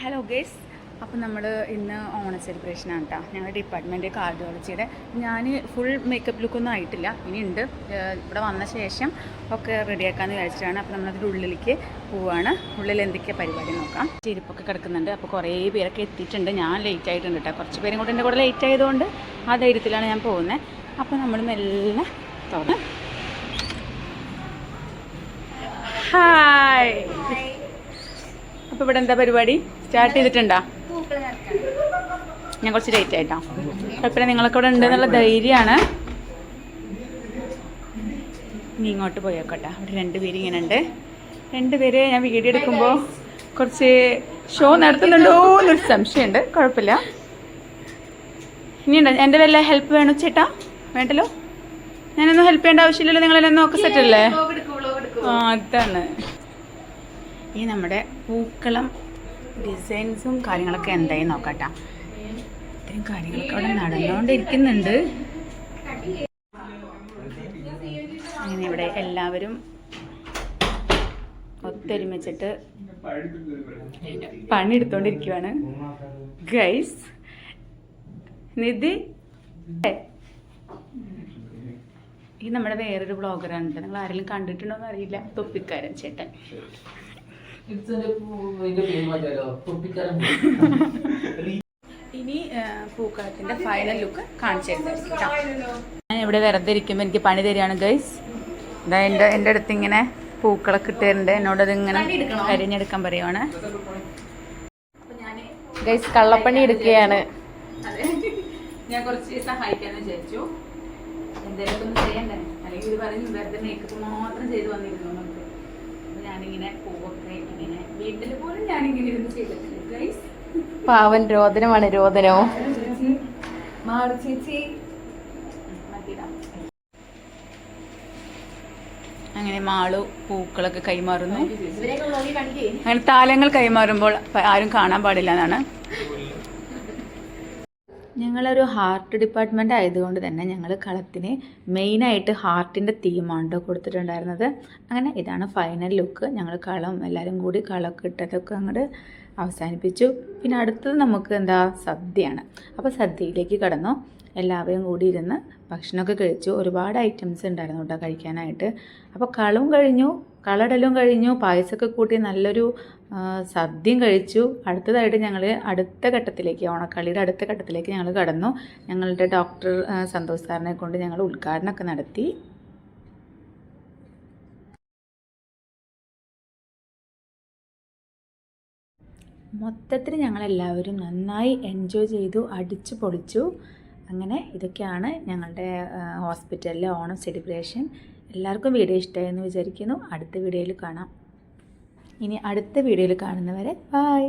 Hello guys അപ്പോൾ നമ്മൾ ഇന്ന് ഓണ സെലിബ്രേഷനാണ് കേട്ടോ ഞങ്ങളുടെ ഡിപ്പാർട്ട്മെന്റ് കാർഡിയോളജിയുടെ ഞാൻ ഫുൾ മേക്കപ്പ് ലുക്കൊന്നും ആയിട്ടില്ല. ഇനിയുണ്ട് ഇവിടെ വന്ന ശേഷം ഒക്കെ റെഡിയാക്കാമെന്ന് വിചാരിച്ചിട്ടാണ് അപ്പോൾ നമ്മളതിന്റെ ഉള്ളിലേക്ക് പോവുകയാണ് ഉള്ളിൽ എന്തൊക്കെ പരിപാടി നോക്കാം. ചെരുപ്പൊക്കെ കിടക്കുന്നുണ്ട്. അപ്പോൾ കുറേ പേരൊക്കെ എത്തിയിട്ടുണ്ട്. ഞാൻ ലേറ്റ് ആയിട്ടുണ്ട് കേട്ടോ കുറച്ച് പേരും കൂടെ എന്റെ കൂടെ ലേറ്റ് ആയതുകൊണ്ട് ആ ധൈര്യത്തിലാണ് ഞാൻ പോകുന്നത് അപ്പോൾ നമ്മൾ മെല്ലെ തുറന്ന് ഹായ് അപ്പോൾ ഇവിടെ എന്താ പരിപാടി? സ്റ്റാർട്ട് ചെയ്തിട്ടുണ്ടോ? ഞാൻ കുറച്ച് ലേറ്റ് ആയിട്ടാ. കുഴപ്പമില്ല നിങ്ങളൊക്കെ ഇവിടെ ഉണ്ടെന്നുള്ള ധൈര്യമാണ്. നീ ഇങ്ങോട്ട് പോയേക്കോട്ടെ. അവിടെ രണ്ട് പേര് ഇങ്ങനെ ഉണ്ട്. രണ്ട് പേര് ഞാൻ വീഡിയോ എടുക്കുമ്പോൾ കുറച്ച് ഷോ നടത്തുന്നുണ്ടോ എന്നൊരു സംശയമുണ്ട്. കുഴപ്പമില്ല. ഇനിയുണ്ടോ? എന്റെ വല്ല ഹെൽപ്പ് വേണോ ചേട്ടാ? വേണ്ടല്ലോ? ഞാനൊന്നും ഹെൽപ്പ് ചെയ്യേണ്ട ആവശ്യമില്ലല്ലോ. നിങ്ങളെല്ലാം നോക്കി സെറ്റ് അല്ലേ ആ അതാണ്. ഈ നമ്മുടെ പൂക്കളം ഡിസൈൻസും കാര്യങ്ങളൊക്കെ എന്തായി നോക്കട്ടാ. ഇത്രയും കാര്യങ്ങളൊക്കെ അവിടെ നടന്നുകൊണ്ടിരിക്കുന്നുണ്ട്. ഇവിടെ എല്ലാവരും ഒത്തൊരുമിച്ചിട്ട് പണിയെടുത്തോണ്ടിരിക്കുവാണ്. ഗൈസ് നിധി. ഈ നമ്മുടെ വേറൊരു ബ്ലോഗറാണ് നിങ്ങൾ ആരെങ്കിലും കണ്ടിട്ടുണ്ടോ എന്ന് അറിയില്ല. തൊപ്പിക്കാരൻ ചേട്ടൻ. ഇനി പൂക്കാലത്തിന്റെ പൂക്കളത്തിന്റെ ഫൈനൽ ലുക്ക് കാണിച്ചു ഞാൻ ഇവിടെ വെറുതെ ഇരിക്കുമ്പോൾ എനിക്ക് പണി തരികയാണ് ഗൈസ് ഇതാ എന്റെ എന്റെ അടുത്ത് ഇങ്ങനെ പൂക്കളൊക്കെ ഇട്ടിട്ടുണ്ട്. എന്നോട് അത് ഇങ്ങനെ അരിഞ്ഞെടുക്കാൻ പറയുവാണ്. ഗൈസ് കള്ളപ്പണി എടുക്കുകയാണ്. ഞാൻ കുറച്ച് സഹായിക്കാന്ന് വിചാരിച്ചു. എന്തെങ്കിലും ഒന്നും ചെയ്യണ്ടേ? അല്ലെങ്കിൽ ഇത് പറയും വെറുതെ മേക്കപ്പ് മാത്രം ചെയ്ത് വന്നിരുന്നു നമുക്ക്. വീട്ടിൽ പോലും ഞാനിങ്ങനെ ഇരുന്ന് ചെയ്തിട്ടില്ല. ഗൈസ് പാവൻ രോദനമാണ് രോദനോ? അങ്ങനെ മാളു പൂക്കളൊക്കെ കൈമാറുന്നു. അങ്ങനെ താലങ്ങൾ കൈമാറുമ്പോൾ ആരും കാണാൻ പാടില്ല എന്നാണ്. ഞങ്ങളൊരു ഹാർട്ട് ഡിപ്പാർട്ട്മെന്റ് ആയതുകൊണ്ട് തന്നെ ഞങ്ങൾ കളത്തിന് മെയിനായിട്ട് ഹാർട്ടിന്റെ തീമാണ് ട്ടോ കൊടുത്തിട്ടുണ്ടായിരുന്നത്. അങ്ങനെ ഇതാണ് ഫൈനൽ ലുക്ക് ഞങ്ങൾ കളം എല്ലാവരും കൂടി കളമൊക്കെ ഇട്ടതൊക്കെ അങ്ങോട്ട് അവസാനിപ്പിച്ചു. പിന്നെ അടുത്തത് നമുക്ക് എന്താ സദ്യയാണ്. അപ്പോൾ സദ്യയിലേക്ക് കടന്നു. എല്ലാവരും കൂടി ഇരുന്ന് ഭക്ഷണമൊക്കെ കഴിച്ചു. ഒരുപാട് ഐറ്റംസ് ഉണ്ടായിരുന്നു കേട്ടോ കഴിക്കാനായിട്ട്. അപ്പോൾ കളവും കഴിഞ്ഞു കളടലും കഴിഞ്ഞു പായസമൊക്കെ കൂട്ടി നല്ലൊരു സദ്യയും കഴിച്ചു. അടുത്തതായിട്ട് ഞങ്ങൾ അടുത്ത ഘട്ടത്തിലേക്ക് ഓണക്കളിയുടെ അടുത്ത ഘട്ടത്തിലേക്ക് ഞങ്ങൾ കടന്നു. ഞങ്ങളുടെ ഡോക്ടർ സന്തോഷ് സാറിനെ കൊണ്ട് ഞങ്ങൾ ഉദ്ഘാടനമൊക്കെ നടത്തി. മൊത്തത്തിൽ ഞങ്ങളെല്ലാവരും നന്നായി എൻജോയ് ചെയ്തു അടിച്ചു പൊളിച്ചു. അങ്ങനെ ഇതൊക്കെയാണ് ഞങ്ങളുടെ ഹോസ്പിറ്റലിലെ ഓണം സെലിബ്രേഷൻ എല്ലാവർക്കും വീഡിയോ ഇഷ്ടമായെന്ന് വിചാരിക്കുന്നു. അടുത്ത വീഡിയോയിൽ കാണാം. ഇനി അടുത്ത വീഡിയോയിൽ കാണുന്നവരെ ബായ്